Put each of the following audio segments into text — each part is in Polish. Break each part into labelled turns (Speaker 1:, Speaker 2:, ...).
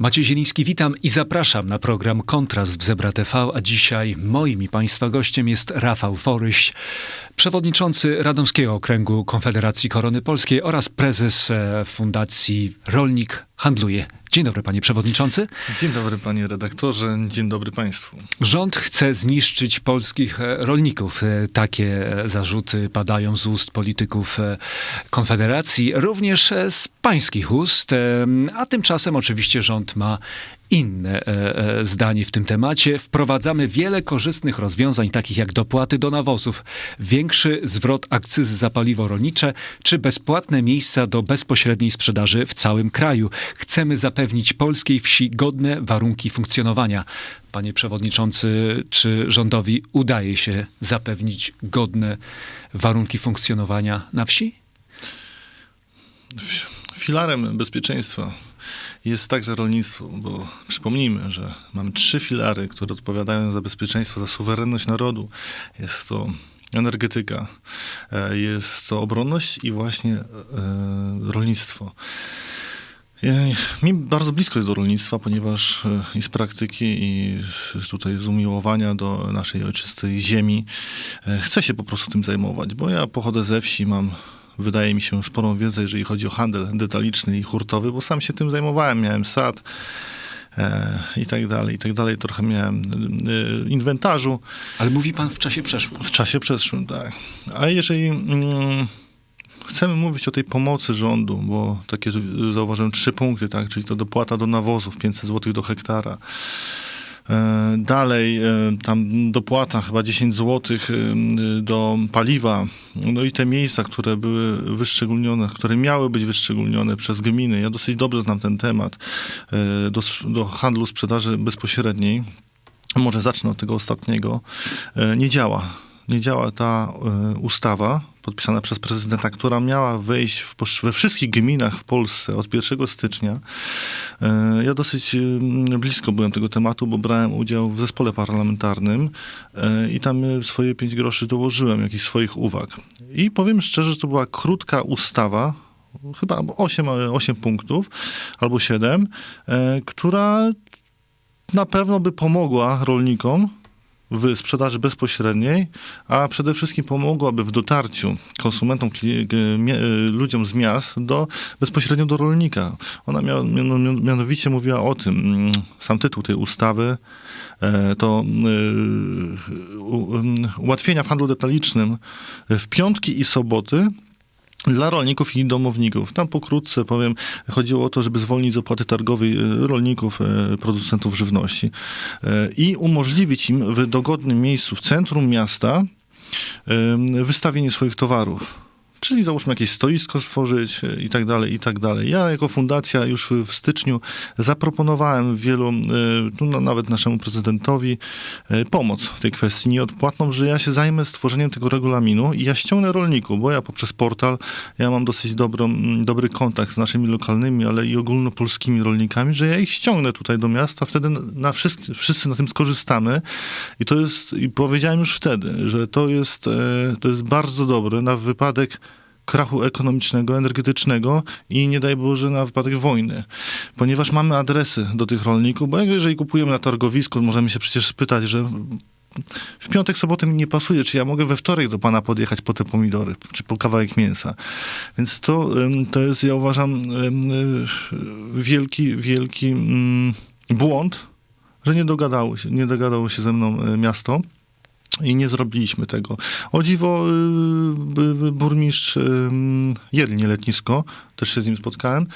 Speaker 1: Maciej Zieliński, witam i zapraszam na program Kontrast w Zebra TV, a dzisiaj moim i Państwa gościem jest Rafał Foryś, przewodniczący Radomskiego Okręgu Konfederacji Korony Polskiej oraz prezes e, Fundacji Rolnik Handluje. Dzień dobry, panie przewodniczący.
Speaker 2: Dzień dobry, panie redaktorze. Dzień dobry państwu.
Speaker 1: Rząd chce zniszczyć polskich e, rolników. E, takie zarzuty padają z ust polityków Konfederacji, również z pańskich ust, a tymczasem oczywiście rząd ma inne e, e, zdanie w tym temacie. Wprowadzamy wiele korzystnych rozwiązań, takich jak dopłaty do nawozów, większy zwrot akcyzy za paliwo rolnicze, czy bezpłatne miejsca do bezpośredniej sprzedaży w całym kraju. Chcemy zapewnić polskiej wsi godne warunki funkcjonowania. Panie przewodniczący, czy rządowi udaje się zapewnić godne warunki funkcjonowania na wsi?
Speaker 2: Filarem bezpieczeństwa jest także rolnictwo, bo przypomnijmy, że mamy trzy filary, które odpowiadają za bezpieczeństwo, za suwerenność narodu. Jest to energetyka, e, jest to obronność i właśnie e, rolnictwo. Mi bardzo blisko jest do rolnictwa, ponieważ e, i z praktyki, i tutaj z umiłowania do naszej ojczystej ziemi chcę się po prostu tym zajmować, bo ja pochodzę ze wsi, mam wydaje mi się, sporą wiedzę, jeżeli chodzi o handel detaliczny i hurtowy, bo sam się tym zajmowałem, miałem sad e, i tak dalej, i tak dalej. Trochę miałem e, inwentarzu.
Speaker 1: Ale mówi pan w czasie przeszłym.
Speaker 2: W czasie przeszłym, tak. A jeżeli mm, chcemy mówić o tej pomocy rządu, bo takie zauważyłem trzy punkty, tak, czyli to dopłata do nawozów 500 zł do hektara, dalej e, tam dopłata chyba 10 zł e, do paliwa. No i te miejsca, które były wyszczególnione, które miały być wyszczególnione przez gminy. Ja dosyć dobrze znam ten temat do, do handlu sprzedaży bezpośredniej. Może zacznę od tego ostatniego. Nie działa. Nie działa ta ustawa podpisana przez prezydenta, która miała wejść w, we wszystkich gminach w Polsce od 1 stycznia. E, ja dosyć blisko byłem tego tematu, bo brałem udział w zespole parlamentarnym e, i tam swoje pięć groszy dołożyłem, jakichś swoich uwag. I powiem szczerze, że to była krótka ustawa, chyba 8, 8 punktów albo 7, e, która na pewno by pomogła rolnikom w sprzedaży bezpośredniej, a przede wszystkim pomogłaby w dotarciu konsumentom, ludziom z miast do, bezpośrednio do rolnika. Ona mianowicie mówiła o tym, mm, sam tytuł tej ustawy, e, to e, ułatwienia w handlu detalicznym w piątki i soboty dla rolników i domowników. Tam pokrótce powiem, chodziło o to, żeby zwolnić z opłaty targowej e, rolników, e, producentów żywności e, i umożliwić im w dogodnym miejscu w centrum miasta wystawienie swoich towarów Czyli załóżmy jakieś stoisko stworzyć e, i tak dalej, i tak dalej. Ja jako fundacja już w styczniu zaproponowałem wielu, e, no, nawet naszemu prezydentowi, e, pomoc w tej kwestii nieodpłatną, że ja się zajmę stworzeniem tego regulaminu i ja ściągnę rolników, bo ja poprzez portal, ja mam dosyć dobrą, dobry kontakt z naszymi lokalnymi, ale i ogólnopolskimi rolnikami, że ja ich ściągnę tutaj do miasta, wtedy na wszyscy, wszyscy na tym skorzystamy i to jest, i powiedziałem już wtedy, że to jest, to jest bardzo dobre na wypadek krachu ekonomicznego, energetycznego i nie daj Boże na wypadek wojny. Ponieważ mamy adresy do tych rolników, bo jeżeli kupujemy na targowisku, możemy się przecież spytać, że w piątek, sobotę mi nie pasuje, czy ja mogę we wtorek do pana podjechać po te pomidory, czy po kawałek mięsa. Więc to, to jest, ja uważam, wielki, wielki mm, błąd, że nie dogadało się, nie dogadało się ze mną e, miasto. I nie zrobiliśmy tego. O dziwo, y, burmistrz Jelnie Letnisko, też się z nim spotkałem,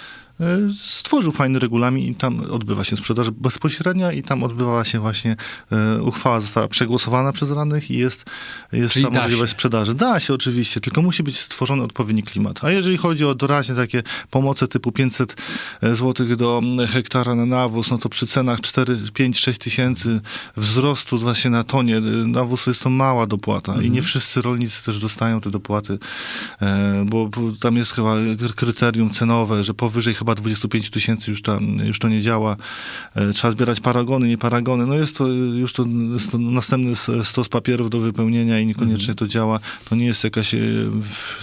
Speaker 2: stworzył fajny regulamin i tam odbywa się sprzedaż bezpośrednia i tam odbywała się właśnie, e, uchwała została przegłosowana przez radnych i jest, jest ta możliwość się. sprzedaży. Da się oczywiście, tylko musi być stworzony odpowiedni klimat. A jeżeli chodzi o doraźnie takie pomoce typu 500 e, zł do hektara na nawóz, no to przy cenach 4, 5, 6 tysięcy wzrostu właśnie na tonie nawóz jest to mała dopłata mhm. i nie wszyscy rolnicy też dostają te dopłaty, bo tam jest chyba kryterium cenowe, że powyżej chyba 25 tysięcy już, tam, już to nie działa. E, Trzeba zbierać paragony, nie paragony. No jest to już to, jest to następny stos papierów do wypełnienia i niekoniecznie to działa. To nie jest jakaś e,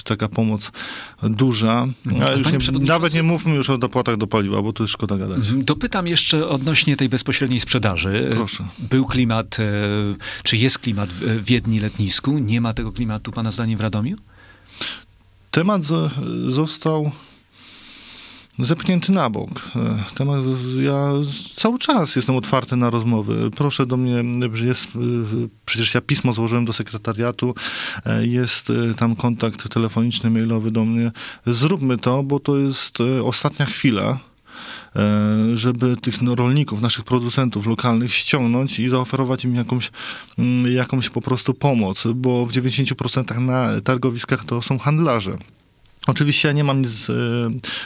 Speaker 2: taka pomoc duża.
Speaker 1: Mhm.
Speaker 2: Ale już nie,
Speaker 1: przewodniczący-
Speaker 2: nawet nie mówmy już o dopłatach do paliwa, bo to jest szkoda gadać.
Speaker 1: Mhm. Dopytam jeszcze odnośnie tej bezpośredniej sprzedaży.
Speaker 2: Proszę.
Speaker 1: Był klimat, e, czy jest klimat w Wiedni letnisku? Nie ma tego klimatu, pana zdaniem, w Radomiu?
Speaker 2: Temat z, został zepchnięty na bok. E, Temat, ja cały czas jestem otwarty na rozmowy. Proszę do mnie, jest, e, przecież ja pismo złożyłem do sekretariatu, e, jest tam kontakt telefoniczny, mailowy do mnie. Zróbmy to, bo to jest ostatnia chwila żeby tych no, rolników, naszych producentów lokalnych ściągnąć i zaoferować im jakąś, mm, jakąś po prostu pomoc, bo w 90% na targowiskach to są handlarze. Oczywiście ja nie mam nic, e,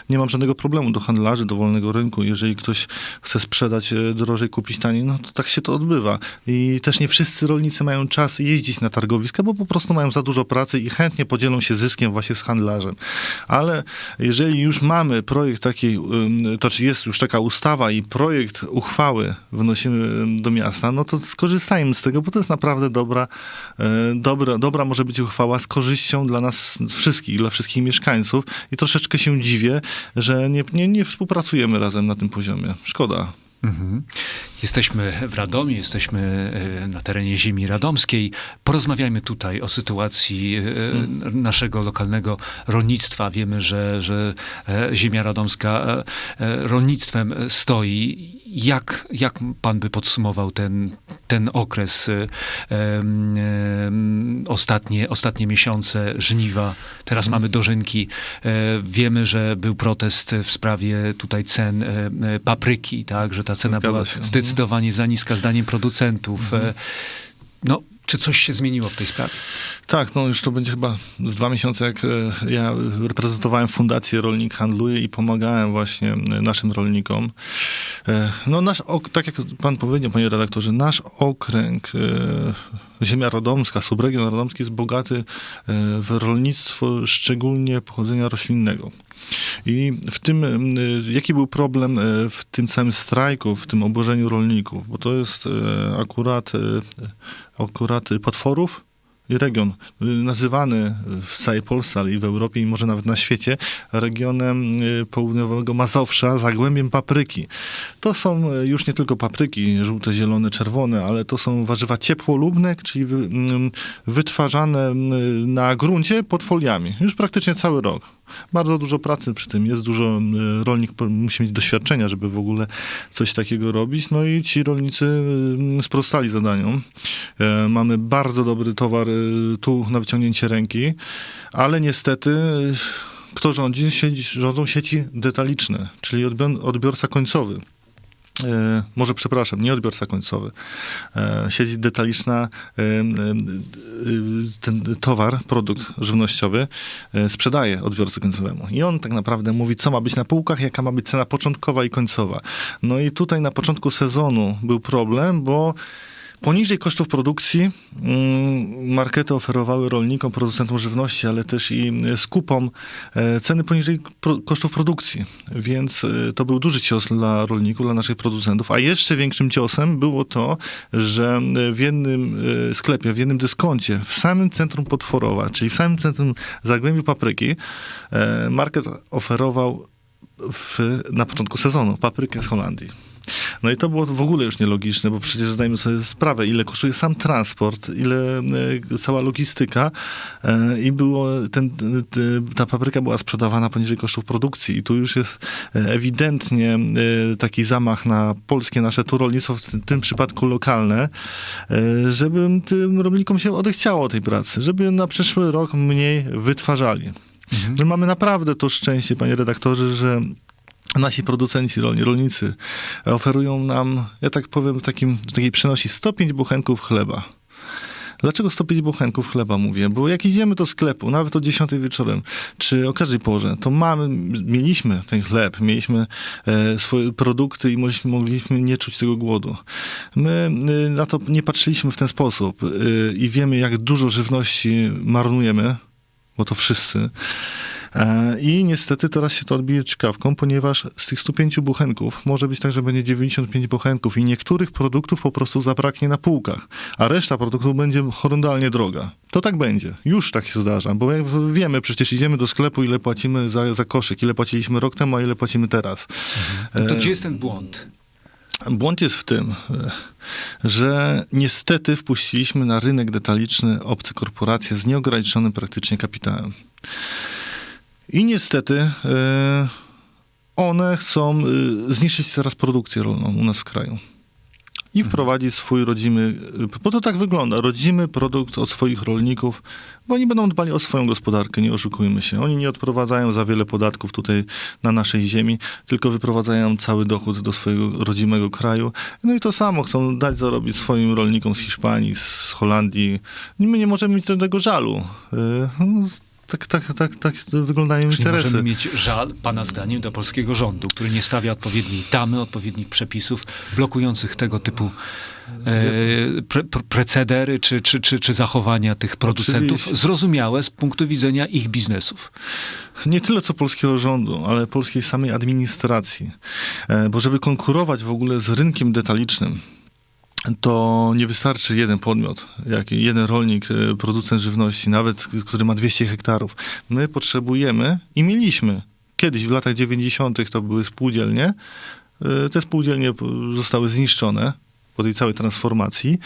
Speaker 2: nie mam żadnego problemu do handlarzy, do wolnego rynku. Jeżeli ktoś chce sprzedać e, drożej, kupić taniej, no to tak się to odbywa. I też nie wszyscy rolnicy mają czas jeździć na targowiska, bo po prostu mają za dużo pracy i chętnie podzielą się zyskiem właśnie z handlarzem. Ale jeżeli już mamy projekt takiej, ym, to czy jest już taka ustawa i projekt uchwały wnosimy do miasta, no to skorzystajmy z tego, bo to jest naprawdę dobra, e, dobra, dobra może być uchwała z korzyścią dla nas wszystkich, dla wszystkich mieszkańców i troszeczkę się dziwię, że nie, nie, nie współpracujemy razem na tym poziomie. Szkoda.
Speaker 1: Mhm. Jesteśmy w Radomiu, jesteśmy e, na terenie ziemi radomskiej. Porozmawiajmy tutaj o sytuacji e, naszego lokalnego rolnictwa. Wiemy, że, że e, ziemia radomska rolnictwem stoi. Jak, jak pan by podsumował ten, ten okres, em, ostatnie, ostatnie miesiące żniwa? Teraz mamy dożynki. E, Wiemy, że był protest w sprawie tutaj cen e, e, papryki, tak, że ta cena
Speaker 2: Zgadza
Speaker 1: była
Speaker 2: się. Mhm.
Speaker 1: zdecydowanie za niska zdaniem producentów. E, No, czy coś się zmieniło w tej sprawie?
Speaker 2: Tak, no już to będzie chyba z dwa miesiące, jak e, ja reprezentowałem Fundację Rolnik Handluje i pomagałem właśnie e, naszym rolnikom. E, No nasz, tak jak pan powiedział, panie redaktorze, nasz okręg, ziemia radomska, subregion radomski jest bogaty w rolnictwo, szczególnie pochodzenia roślinnego. I w tym, m, jaki był problem e, w tym całym strajku, w tym obłożeniu rolników? Bo to jest e, akurat, e, akurat potworów region y, nazywany w całej Polsce, ale i w Europie i może nawet na świecie regionem y, południowego Mazowsza, zagłębiem papryki. To są y, już nie tylko papryki żółte, zielone, czerwone, ale to są warzywa ciepłolubne, czyli wy, wytwarzane y, na gruncie pod foliami. Już praktycznie cały rok. Bardzo dużo pracy przy tym jest, dużo y, rolnik musi mieć doświadczenia, żeby w ogóle coś takiego robić. No i ci rolnicy y, sprostali zadaniom. E, Mamy bardzo dobry towar y, tu na wyciągnięcie ręki, ale niestety kto rządzi? Rządzą sieci detaliczne, czyli odbior, odbiorca końcowy. E, może przepraszam, nie odbiorca końcowy. E, sieć detaliczna, e, ten towar, produkt żywnościowy sprzedaje odbiorcy końcowemu. I on tak naprawdę mówi, co ma być na półkach, jaka ma być cena początkowa i końcowa. No i tutaj na początku sezonu był problem, bo Poniżej kosztów produkcji mm, markety oferowały rolnikom, producentom żywności, ale też i e, skupom e, ceny poniżej kosztów produkcji. Więc e, to był duży cios dla rolników, dla naszych producentów. A jeszcze większym ciosem było to, że w jednym sklepie, w jednym dyskoncie, w samym centrum Potworowa, czyli w samym centrum Zagłębiu Papryki, market oferował w, na początku sezonu paprykę z Holandii. No i to było w ogóle już nielogiczne, bo przecież zdajemy sobie sprawę, ile kosztuje sam transport, ile e, cała logistyka e, i było ten, te, ta papryka była sprzedawana poniżej kosztów produkcji i tu już jest e, ewidentnie e, taki zamach na polskie nasze tu rolnictwo, w tym przypadku lokalne, e, żeby tym rolnikom się odechciało tej pracy, żeby na przyszły rok mniej wytwarzali. My mamy naprawdę to szczęście, panie redaktorze, że nasi producenci rolni, rolnicy oferują nam, ja tak powiem, w takim, w takiej przenosi 105 buchenków chleba. Dlaczego 105 buchenków chleba mówię? Bo jak idziemy do sklepu, nawet o 10 wieczorem, czy o każdej porze, to mamy, mieliśmy ten chleb, mieliśmy e, swoje produkty i mogliśmy, mogliśmy nie czuć tego głodu. My e, na to nie patrzyliśmy w ten sposób e, i wiemy, jak dużo żywności marnujemy, bo to wszyscy. E, I niestety teraz się to odbije czkawką, ponieważ z tych 105 bochenków może być tak, że będzie 95 bochenków i niektórych produktów po prostu zabraknie na półkach, a reszta produktów będzie horrendalnie droga. To tak będzie. Już tak się zdarza, bo jak wiemy, przecież idziemy do sklepu, ile płacimy za, za koszyk, ile płaciliśmy rok temu, a ile płacimy teraz.
Speaker 1: No to
Speaker 2: E,
Speaker 1: gdzie jest ten błąd?
Speaker 2: Błąd jest w tym, e, że niestety wpuściliśmy na rynek detaliczny obce korporacje z nieograniczonym praktycznie kapitałem. I niestety e, one chcą e, zniszczyć teraz produkcję rolną u nas w kraju. I wprowadzić swój rodzimy, bo to tak wygląda, rodzimy produkt od swoich rolników, bo oni będą dbali o swoją gospodarkę, nie oszukujmy się. Oni nie odprowadzają za wiele podatków tutaj na naszej ziemi, tylko wyprowadzają cały dochód do swojego rodzimego kraju. No i to samo chcą dać zarobić swoim rolnikom z Hiszpanii, z Holandii. My nie możemy mieć do tego żalu. Tak, tak, tak, tak wyglądają
Speaker 1: Czyli
Speaker 2: interesy.
Speaker 1: możemy mieć żal, pana zdaniem, do polskiego rządu, który nie stawia odpowiedniej tamy, odpowiednich przepisów blokujących tego typu e, pre, pre, precedery czy, czy, czy, czy zachowania tych producentów
Speaker 2: Oczywiście.
Speaker 1: zrozumiałe z punktu widzenia ich biznesów.
Speaker 2: nie tyle co polskiego rządu, ale polskiej samej administracji. E, Bo żeby konkurować w ogóle z rynkiem detalicznym, to nie wystarczy jeden podmiot, jak jeden rolnik, e, producent żywności, nawet który ma 200 hektarów. My potrzebujemy i mieliśmy. Kiedyś w latach 90. to były spółdzielnie. E, Te spółdzielnie p- zostały zniszczone po tej całej transformacji,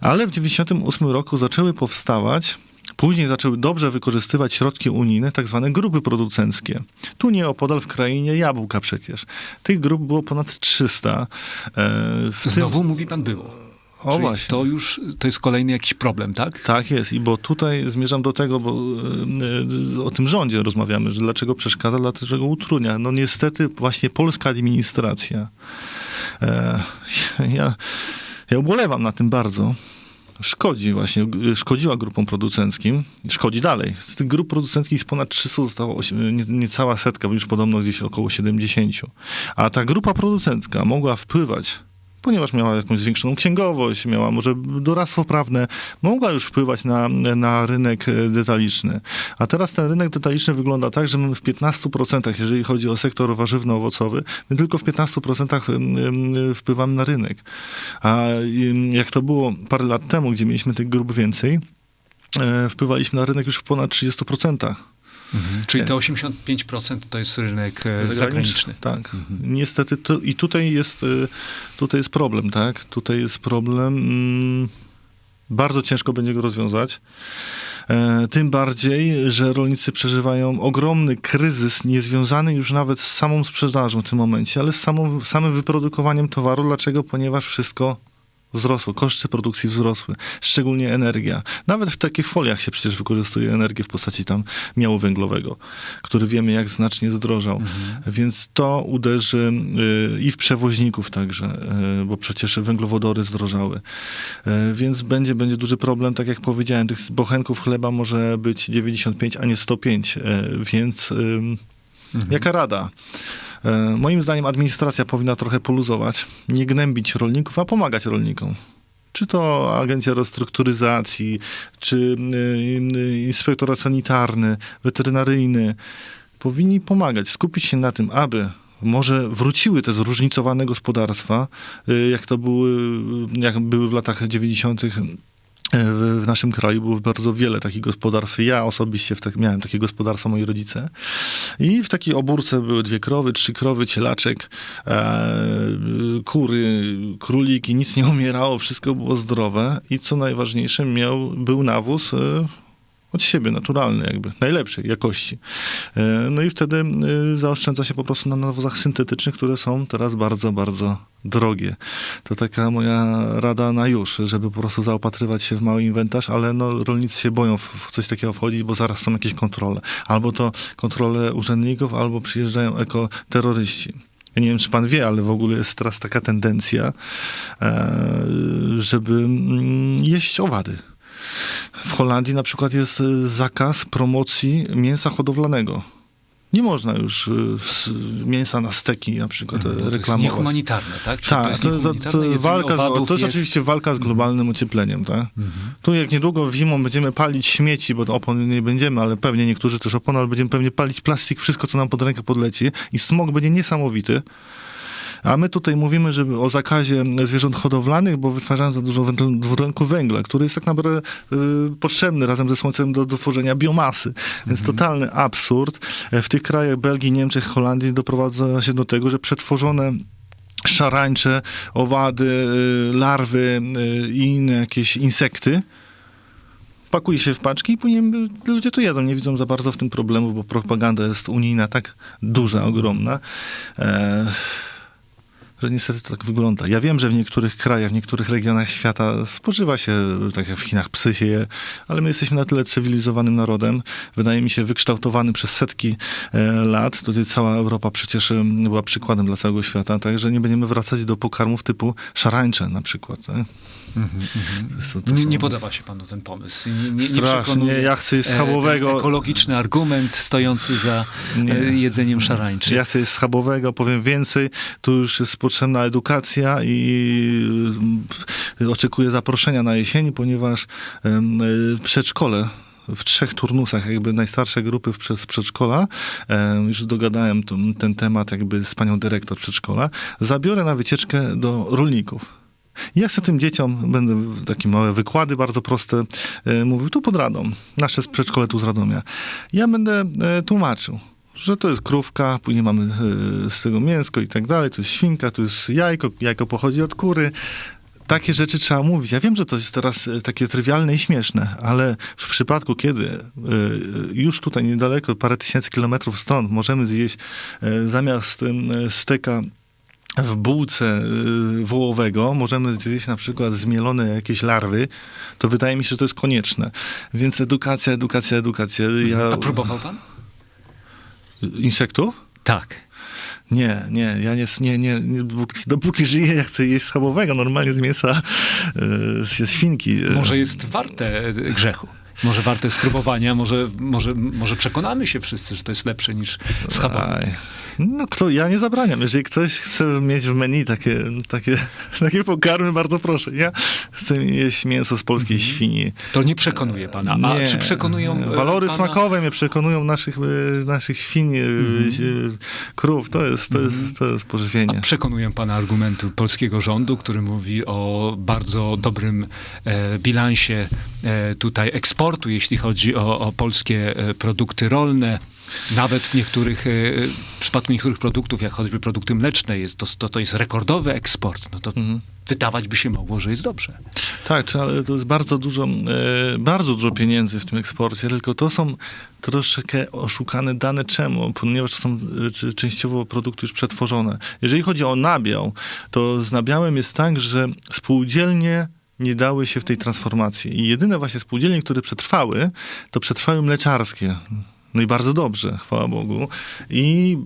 Speaker 2: ale w 98 roku zaczęły powstawać Później zaczęły dobrze wykorzystywać środki unijne, tak zwane grupy producenckie. Tu nieopodal w krainie jabłka przecież. Tych grup było ponad 300. E, W
Speaker 1: Znowu mówi pan było.
Speaker 2: O
Speaker 1: Czyli
Speaker 2: właśnie.
Speaker 1: To już, to jest kolejny jakiś problem, tak?
Speaker 2: Tak jest, i bo tutaj zmierzam do tego, bo e, o tym rządzie rozmawiamy, że dlaczego przeszkadza, dlaczego utrudnia. No niestety właśnie polska administracja. E, ja, ja ubolewam na tym bardzo. Szkodzi właśnie, szkodziła grupom producenckim szkodzi dalej. Z tych grup producenckich jest ponad 300, zostało niecała setka, już podobno gdzieś około 70. A ta grupa producencka mogła wpływać ponieważ miała jakąś zwiększoną księgowość, miała może doradztwo prawne, mogła już wpływać na, na rynek e, detaliczny. A teraz ten rynek detaliczny wygląda tak, że my w 15%, jeżeli chodzi o sektor warzywno-owocowy, my tylko w 15% em, em, wpływamy na rynek. A jak to było parę lat temu, gdzie mieliśmy tych grup więcej, e, wpływaliśmy na rynek już w ponad 30%.
Speaker 1: Czyli te 85% to jest rynek e, zagraniczny.
Speaker 2: Tak. Niestety to, i tutaj jest, y, tutaj jest problem, tak? Tutaj jest problem. Mm, bardzo ciężko będzie go rozwiązać. E, tym bardziej, że rolnicy przeżywają ogromny kryzys, niezwiązany już nawet z samą sprzedażą w tym momencie, ale z samą, samym wyprodukowaniem towaru. Dlaczego? Ponieważ wszystko wzrosło, koszty produkcji wzrosły, szczególnie energia. Nawet w takich foliach się przecież wykorzystuje energię w postaci tam miału węglowego, który wiemy jak znacznie zdrożał. Więc to uderzy y, i w przewoźników także, y, bo przecież węglowodory zdrożały. Y, Więc będzie, będzie duży problem, tak jak powiedziałem, tych bochenków chleba może być 95, a nie 105, y, więc ym, jaka rada? E, Moim zdaniem administracja powinna trochę poluzować, nie gnębić rolników, a pomagać rolnikom. Czy to agencja restrukturyzacji, czy y, y, inspektorat sanitarny, weterynaryjny. Powinni pomagać, skupić się na tym, aby może wróciły te zróżnicowane gospodarstwa, y, jak to były, jak były w latach 90. W, w naszym kraju było bardzo wiele takich gospodarstw. Ja osobiście w tak, miałem takie gospodarstwa, moi rodzice. I w takiej obórce były dwie krowy, trzy krowy, cielaczek, e, kury, króliki, nic nie umierało, wszystko było zdrowe. I co najważniejsze, miał, był nawóz e, od siebie, naturalny jakby, najlepszej jakości. E, No i wtedy e, zaoszczędza się po prostu na nawozach syntetycznych, które są teraz bardzo, bardzo drogie. To taka moja rada na już, żeby po prostu zaopatrywać się w mały inwentarz, ale no, rolnicy się boją w, coś takiego wchodzić, bo zaraz są jakieś kontrole. Albo to kontrole urzędników, albo przyjeżdżają ekoterroryści. Ja nie wiem, czy pan wie, ale w ogóle jest teraz taka tendencja, e, żeby mm, jeść owady. W Holandii na przykład jest y, zakaz promocji mięsa hodowlanego. Nie można już y, mięsa na steki na przykład
Speaker 1: Mhm,
Speaker 2: e,
Speaker 1: bo to jest
Speaker 2: reklamować.
Speaker 1: niehumanitarne, tak? Czy
Speaker 2: Tak,
Speaker 1: to jest
Speaker 2: to, jest- to, to, walka, z, to jest, oczywiście walka z globalnym ociepleniem, tak?
Speaker 1: Mhm.
Speaker 2: Tu jak niedługo zimą będziemy palić śmieci, bo opon nie będziemy, ale pewnie niektórzy też opon, ale będziemy pewnie palić plastik, wszystko co nam pod rękę podleci i smog będzie niesamowity. A my tutaj mówimy żeby o zakazie zwierząt hodowlanych, bo wytwarzają za dużo dwutlenku węgla, który jest tak naprawdę y, potrzebny razem ze słońcem do, do tworzenia biomasy. Więc totalny absurd. E, W tych krajach Belgii, Niemczech, Holandii doprowadza się do tego, że przetworzone szarańcze, owady, y, larwy y, i inne jakieś insekty pakuje się w paczki i później ludzie to jedzą. Nie widzą za bardzo w tym problemów, bo propaganda jest unijna tak duża, ogromna. E, że niestety to tak wygląda. Ja wiem, że w niektórych krajach, w niektórych regionach świata spożywa się, tak jak w Chinach, psy się je, ale my jesteśmy na tyle cywilizowanym narodem, wydaje mi się wykształtowany przez setki e, lat. Tutaj cała Europa przecież e, była przykładem dla całego świata, także nie będziemy wracać do pokarmów typu szarańcze na przykład. To- to
Speaker 1: Nie,
Speaker 2: są-
Speaker 1: nie podoba się panu ten pomysł. Nie, nie, nie przekonuje,
Speaker 2: ja chcę
Speaker 1: e,
Speaker 2: schabowego.
Speaker 1: ten ekologiczny argument stojący za e, jedzeniem szarańczy.
Speaker 2: Ja chcę schabowego, powiem więcej. Tu już jest potrzebna edukacja i oczekuję zaproszenia na jesieni, ponieważ przedszkole w trzech turnusach, jakby najstarsze grupy przez przedszkola, już dogadałem ten, ten temat jakby z panią dyrektor przedszkola, zabiorę na wycieczkę do rolników. Ja chcę tym dzieciom, będę takie małe wykłady bardzo proste e, mówił, tu pod Radą, nasze przedszkole tu z Radomia. Ja będę e, tłumaczył, że to jest krówka, później mamy e, z tego mięsko i tak dalej, to jest świnka, to jest jajko, jajko pochodzi od kury. Takie rzeczy trzeba mówić. Ja wiem, że to jest teraz takie trywialne i śmieszne, ale w przypadku, kiedy już tutaj niedaleko, parę tysięcy kilometrów stąd, możemy zjeść zamiast steka w bułce y, wołowego możemy zjeść na przykład zmielone jakieś larwy, to wydaje mi się, że to jest konieczne. Więc edukacja, edukacja, edukacja. Ja...
Speaker 1: A próbował pan?
Speaker 2: Insektów?
Speaker 1: Tak.
Speaker 2: Nie, nie, ja nie, nie, nie, nie dopóki, dopóki żyję, ja chcę jeść schabowego, normalnie z mięsa, y, z świnki. y.
Speaker 1: Może jest warte e, grzechu. Może warte spróbowania, może, może, może przekonamy się wszyscy, że to jest lepsze niż schabowy.
Speaker 2: No kto, ja nie zabraniam. Jeżeli ktoś chce mieć w menu takie, takie, takie pokarmy, bardzo proszę. Ja chcę jeść mięso z polskiej świni.
Speaker 1: To nie przekonuje pana. A
Speaker 2: Nie.
Speaker 1: czy przekonują e,
Speaker 2: Walory
Speaker 1: pana...
Speaker 2: smakowe mnie przekonują naszych, naszych świń, e,
Speaker 1: Mhm.
Speaker 2: krów. To jest, to jest, to jest pożywienie.
Speaker 1: Przekonują pana argumenty polskiego rządu, który mówi o bardzo dobrym e, bilansie e, tutaj eksportu, jeśli chodzi o, o polskie e, produkty rolne. Nawet w niektórych, e, w przypadku niektórych produktów, jak choćby produkty mleczne, jest to, to, to jest rekordowy eksport. No to
Speaker 2: Mhm.
Speaker 1: wydawać by się mogło, że jest dobrze.
Speaker 2: Tak, ale to jest bardzo dużo, e, bardzo dużo pieniędzy w tym eksporcie, tylko to są troszeczkę oszukane dane. Czemu? Ponieważ to są e, częściowo produkty już przetworzone. Jeżeli chodzi o nabiał, to z nabiałem jest tak, że spółdzielnie nie dały się w tej transformacji. I jedyne właśnie spółdzielnie, które przetrwały, to przetrwały mleczarskie. No i bardzo dobrze, chwała Bogu. I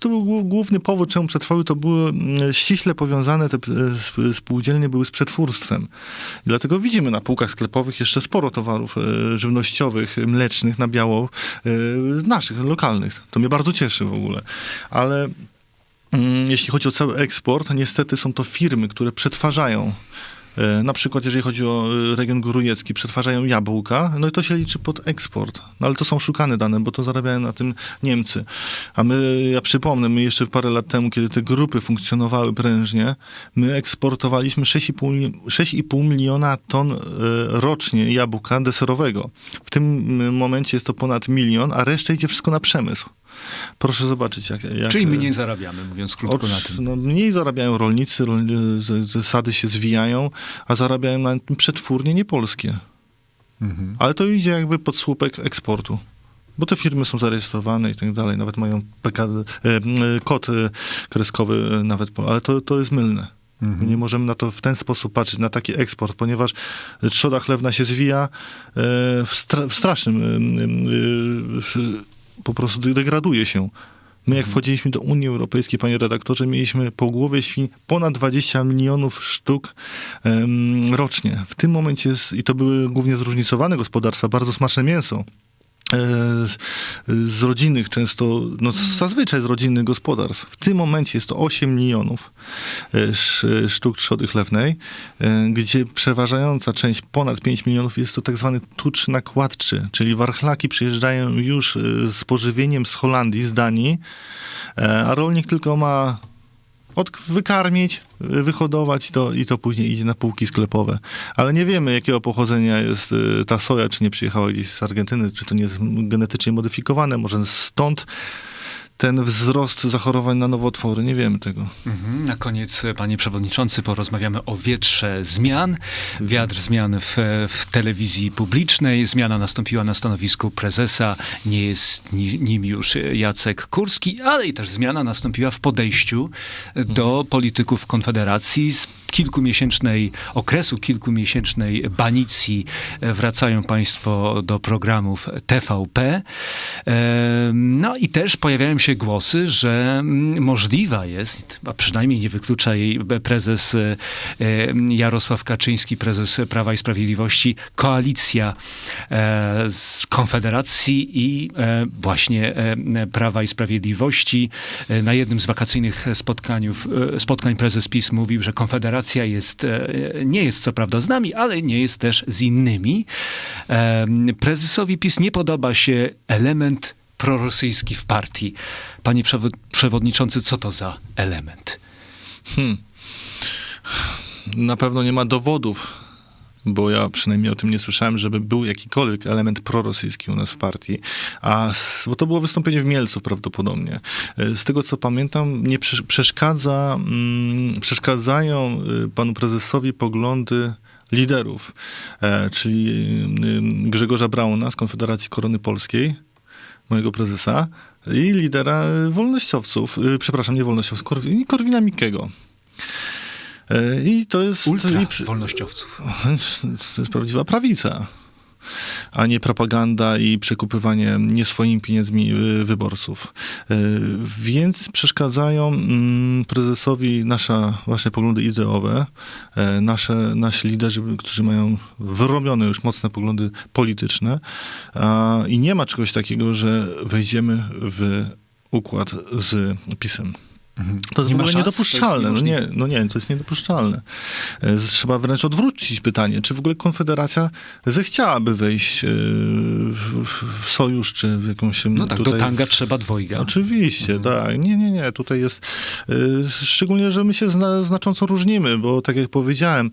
Speaker 2: to był głó- główny powód, czemu przetrwały, to były mm, ściśle powiązane, te e, sp- spółdzielnie były z przetwórstwem. Dlatego widzimy na półkach sklepowych jeszcze sporo towarów e, żywnościowych, mlecznych, na biało, e, naszych, lokalnych. To mnie bardzo cieszy w ogóle. Ale mm, jeśli chodzi o cały eksport, niestety są to firmy, które przetwarzają Na przykład, jeżeli chodzi o e, region górujecki, przetwarzają jabłka, no i to się liczy pod eksport. No ale to są szukane dane, bo to zarabiają na tym Niemcy. A my, ja przypomnę, my jeszcze parę lat temu, kiedy te grupy funkcjonowały prężnie, my eksportowaliśmy 6,5 mili- 6,5 miliona ton e, rocznie jabłka deserowego. W tym momencie jest to ponad milion, a reszta idzie wszystko na przemysł. Proszę zobaczyć, jak... jak
Speaker 1: Czyli my nie zarabiamy, mówiąc krótko na
Speaker 2: Otóż,
Speaker 1: tym.
Speaker 2: No, mniej zarabiają rolnicy, rol, sady się zwijają, a zarabiają na tym przetwórnie niepolskie.
Speaker 1: Mhm.
Speaker 2: Ale to idzie jakby pod słupek eksportu. Bo te firmy są zarejestrowane i tak dalej, nawet mają PK, e, e, kod e, kreskowy nawet, ale to, to jest mylne.
Speaker 1: Mhm.
Speaker 2: Nie możemy na to w ten sposób patrzeć, na taki eksport, ponieważ trzoda chlewna się zwija e, w, stra- w strasznym, e, po prostu de- degraduje się. My jak wchodziliśmy do Unii Europejskiej, panie redaktorze, mieliśmy po głowie świń ponad 20 milionów sztuk em, rocznie. W tym momencie jest, i to były głównie zróżnicowane gospodarstwa, bardzo smaczne mięso. Z rodzinnych często, no zazwyczaj z rodzinnych gospodarstw. W tym momencie jest to 8 milionów e, sz- sztuk trzody chlewnej, e, gdzie przeważająca część, ponad 5 milionów, jest to tak zwany tucz nakładczy, czyli warchlaki przyjeżdżają już e, z pożywieniem z Holandii, z Danii, e, a rolnik tylko ma od, wykarmić, y, wyhodować to, i to później idzie na półki sklepowe. Ale nie wiemy, jakiego pochodzenia jest y, ta soja, czy nie przyjechała gdzieś z Argentyny, czy to nie jest genetycznie modyfikowane, może stąd ten wzrost zachorowań na nowotwory, nie wiemy tego.
Speaker 1: Mhm. Na koniec, panie przewodniczący, porozmawiamy o wietrze zmian. Wiatr zmian w, w telewizji publicznej. Zmiana nastąpiła na stanowisku prezesa. Nie jest ni, nim już Jacek Kurski, ale i też zmiana nastąpiła w podejściu do polityków Konfederacji. Z kilkumiesięcznej okresu, kilkumiesięcznej banicji e, wracają państwo do programów TVP. E, No i też pojawiają się głosy, że mm, możliwa jest, a przynajmniej nie wyklucza jej prezes e, e, Jarosław Kaczyński, prezes Prawa i Sprawiedliwości, koalicja e, z Konfederacji i e, właśnie e, Prawa i Sprawiedliwości. E, Na jednym z wakacyjnych spotkaniów, e, spotkań prezes PiS mówił, że Konfederacja jest, e, nie jest co prawda z nami, ale nie jest też z innymi. E, Prezesowi PiS nie podoba się element prorosyjski w partii. Panie przewo- przewodniczący, co to za element?
Speaker 2: Hmm. Na pewno nie ma dowodów, bo ja przynajmniej o tym nie słyszałem, żeby był jakikolwiek element prorosyjski u nas w partii. A bo to było wystąpienie w Mielcu prawdopodobnie. E, Z tego co pamiętam, nie prze- przeszkadza, mm, przeszkadzają y, panu prezesowi poglądy liderów, e, czyli y, Grzegorza Brauna z Konfederacji Korony Polskiej, mojego prezesa, i lidera y, wolnościowców, y, przepraszam, nie wolnościowców, Korwi- Korwina Mikkego. E, I to jest...
Speaker 1: Ultra
Speaker 2: i
Speaker 1: wolnościowców.
Speaker 2: to jest prawdziwa prawica, a nie propaganda i przekupywanie nie swoimi pieniędzmi y, wyborców. Y, Więc przeszkadzają mm, prezesowi nasze właśnie poglądy ideowe, e, nasze, nasi liderzy, którzy mają wyrobione już mocne poglądy polityczne i nie ma czegoś takiego, że wejdziemy w układ z PiSem. To jest
Speaker 1: Nie
Speaker 2: w ogóle niedopuszczalne. No, nie, no nie, to jest niedopuszczalne. E, Trzeba wręcz odwrócić pytanie, czy w ogóle Konfederacja zechciałaby wejść e, w, sojusz, czy w jakąś...
Speaker 1: No tak,
Speaker 2: tutaj...
Speaker 1: do tanga trzeba dwojga.
Speaker 2: Oczywiście, tak. Nie, nie, nie. Tutaj jest, y, szczególnie, że my się zna, znacząco różnimy, bo tak jak powiedziałem,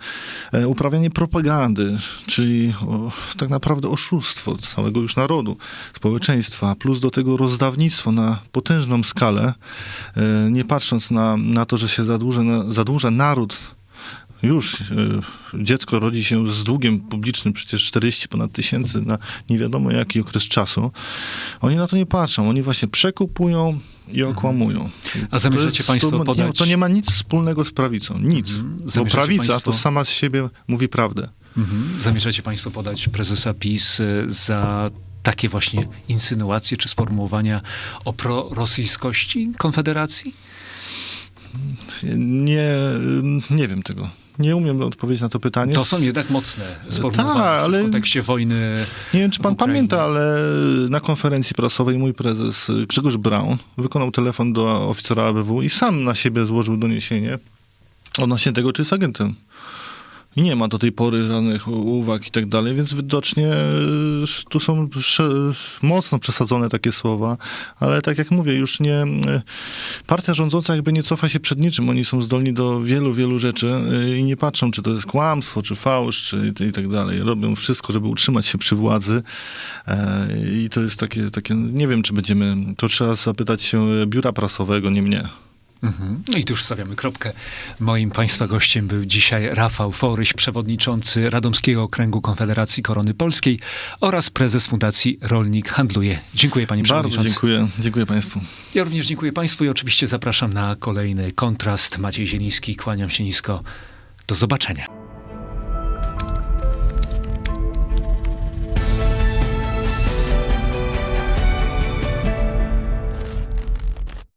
Speaker 2: e, uprawianie propagandy, czyli o, tak naprawdę oszustwo całego już narodu, społeczeństwa, plus do tego rozdawnictwo na potężną skalę, e, nie patrząc na, na to, że się zadłuża, na, zadłuża naród już y, dziecko rodzi się z długiem publicznym, przecież 40 ponad tysięcy na nie wiadomo jaki okres czasu. Oni na to nie patrzą. Oni właśnie przekupują i okłamują.
Speaker 1: Mhm. A zamierzacie
Speaker 2: jest-
Speaker 1: państwo
Speaker 2: to, nie,
Speaker 1: podać-
Speaker 2: to nie ma nic wspólnego z prawicą. Nic. Bo
Speaker 1: Zamierzacie
Speaker 2: prawica
Speaker 1: państwo-
Speaker 2: to sama z siebie mówi prawdę.
Speaker 1: Mhm. Zamierzacie państwo podać prezesa PiS y, za takie właśnie insynuacje czy sformułowania o prorosyjskości Konfederacji?
Speaker 2: Nie, nie wiem tego. Nie umiem odpowiedzieć na to pytanie.
Speaker 1: To są jednak mocne sformułowania w
Speaker 2: ale-
Speaker 1: kontekście wojny.
Speaker 2: Nie wiem, czy pan
Speaker 1: w
Speaker 2: pamięta, ale na konferencji prasowej mój prezes Grzegorz Braun wykonał telefon do oficera ABW i sam na siebie złożył doniesienie odnośnie tego, czy jest agentem. Nie ma do tej pory żadnych uwag i tak dalej, więc widocznie y, tu są mocno przesadzone takie słowa, ale tak jak mówię, już nie... y, Partia rządząca jakby nie cofa się przed niczym. Oni są zdolni do wielu, wielu rzeczy y, i nie patrzą, czy to jest kłamstwo, czy fałsz, czy i, tak dalej. Robią wszystko, żeby utrzymać się przy władzy e, i to jest takie, takie, nie wiem, czy będziemy... To trzeba zapytać się biura prasowego, nie mnie.
Speaker 1: Mhm. No i tu już stawiamy kropkę. Moim państwa gościem był dzisiaj Rafał Foryś, przewodniczący Radomskiego Okręgu Konfederacji Korony Polskiej oraz prezes Fundacji Rolnik Handluje. Dziękuję panie
Speaker 2: Bardzo
Speaker 1: przewodniczący.
Speaker 2: dziękuję. Dziękuję państwu.
Speaker 1: Ja również dziękuję państwu i oczywiście zapraszam na kolejny kontrast. Maciej Zieliński, kłaniam się nisko. Do zobaczenia.